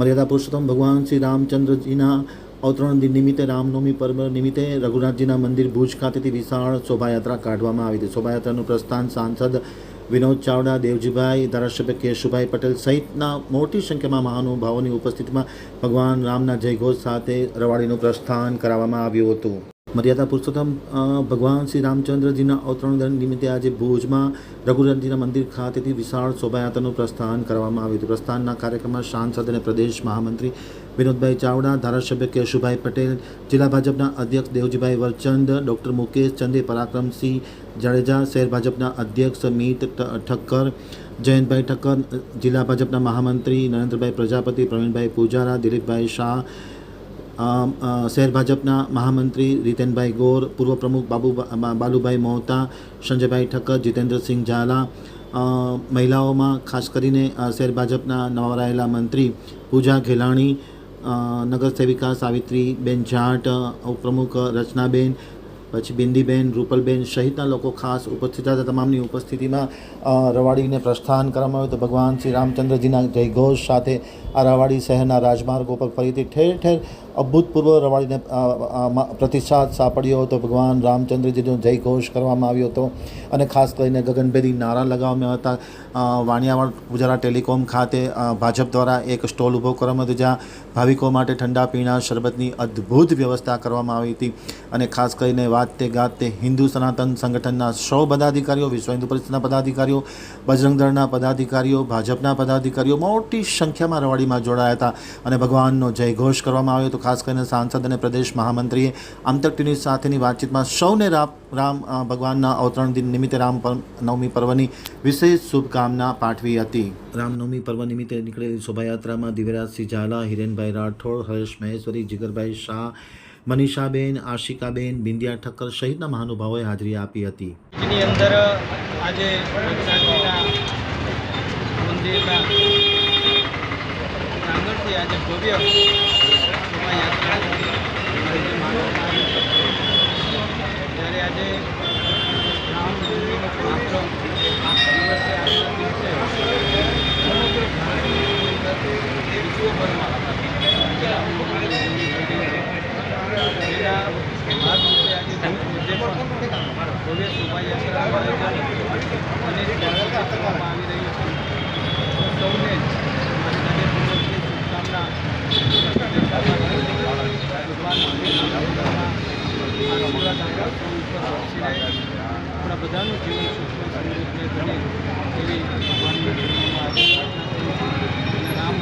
મર્યાદા પુરુષોત્તમ ભગવાન શ્રી રામચંદ્રજીના અવતરણ દિન નિમિત્તે રામનવમી પર્વ નિમિત્તે રઘુનાથજીના મંદિર ભુજ ખાતેથી વિશાળ શોભાયાત્રા કાઢવામાં આવી હતી. શોભાયાત્રાનું પ્રસ્થાન સાંસદ વિનોદ ચાવડા, દેવજીભાઈ, ધારાસભ્ય કેશુભાઈ પટેલ સહિતના મોટી સંખ્યામાં મહાનુભાવોની ઉપસ્થિતિમાં ભગવાન રામના જયઘોષ સાથે રવાડીનું પ્રસ્થાન કરાવવામાં આવ્યું હતું. મર્યાદા પુરુષોત્તમ ભગવાન શ્રી રામચંદ્રજીના અવતરણ દિન નિમિત્તે આજે ભુજમાં રઘુનાથજીના મંદિર ખાતેથી વિશાળ શોભાયાત્રાનું પ્રસ્થાન કરવામાં આવ્યું હતું. પ્રસ્થાનના કાર્યક્રમમાં સાંસદ અને પ્રદેશ મહામંત્રી વિનોદભાઈ ચાવડા, ધારાસભ્ય કેશુભાઈ પટેલ, જિલ્લા ભાજપના અધ્યક્ષ દેવજીભાઈ વરચંદ, ડૉક્ટર મુકેશ ચંદે, પરાક્રમસિંહ જાડેજા, શહેર ભાજપના અધ્યક્ષ મીત ઠક્કર, જયંતભાઈ ઠક્કર, જિલ્લા ભાજપના મહામંત્રી નરેન્દ્રભાઈ પ્રજાપતિ, પ્રવીણભાઈ પૂજારા, દિલીપભાઈ શાહ શહેર ભાજપના મહામંત્રી રીતેનભાઈ ગોર, પૂર્વ પ્રમુખ બાબુ બાલુભાઈ મોહતા, સંજયભાઈ ઠક્કર, જીતેન્દ્રસિંહ ઝાલા મહિલાઓમાં ખાસ કરીને શહેર ભાજપના નવરાયેલા મંત્રી પૂજા ઘેલાણી નગર સેવિકા સાવિત્રીબેન જાટ ઉપપ્રમુખ રચનાબેન, પછી બિંદીબેન, રૂપલબેન સહિતના લોકો ખાસ ઉપસ્થિત હતા. તમામની ઉપસ્થિતિમાં રવાડીને પ્રસ્થાન કરવામાં આવ્યું. તો ભગવાન શ્રી રામચંદ્રજીના જયઘોષ સાથે આ રવાડી શહેરના રાજમાર્ગો પર ફરીથી ઠેર ઠેર અભૂતપૂર્વ રવાડીને પ્રતિસાદ સાંપડ્યો હતો. ભગવાન રામચંદ્રજીનો જયઘોષ કરવામાં આવ્યો હતો અને ખાસ કરીને ગગનભેદી નારા લગાવવામાં હતા. વાણિયાવાડ ગુજરાત ટેલિકોમ ખાતે ભાજપ દ્વારા એક સ્ટોલ ઊભો કરવામાં હતો, જ્યાં ભાવિકો માટે ઠંડા પીણા, શરબતની અદ્ભુત વ્યવસ્થા કરવામાં આવી હતી. અને ખાસ કરીને વાતે ગાતે હિન્દુ સનાતન સંગઠનના સૌ પદાધિકારીઓ, વિશ્વ હિન્દુ પરિષદના પદાધિકારીઓ, બજરંગ પદાધિકારીઓ, ભાજપના પદાધિકારીઓ મોટી સંખ્યામાં રવાડીમાં જોડાયા હતા. અને ભગવાનનો જયઘોષ કરવામાં આવ્યો હતો. ખાસ કરીને સાંસદ અને પ્રદેશ મહામંત્રીએ આમતક ટીવી સાથેની વાતચીતમાં સૌને રામ રામ ભગવાનના અવતરણ દિન નિમિત્તે રામ નવમી પર્વની વિશેષ શુભકામના પાઠવી હતી. રામનવમી પર્વ નિમિત્તે નીકળેલી શોભાયાત્રામાં દિવ્યરાજસિંહ ઝાલા, હિરેનભાઈ રાઠોડ, હરેશ મહેશ્વરી, જીગરભાઈ શાહ, મનીષાબેન, આશિકાબેન, બિંદિયા ઠક્કર સહિતના મહાનુભાવોએ હાજરી આપી હતી. એની અંદર આજે મંદિરના આજે ભવ્ય ભવ્ય શોભાયાત્રાનું આયોજન અને સ્વાગત કરવામાં આવી રહી છે. સૌને હૃદયપૂર્વકની શુભકામના આપણા બધાનું જીવન સુખમય સમૃદ્ધ બને એવી ભગવાનની રામ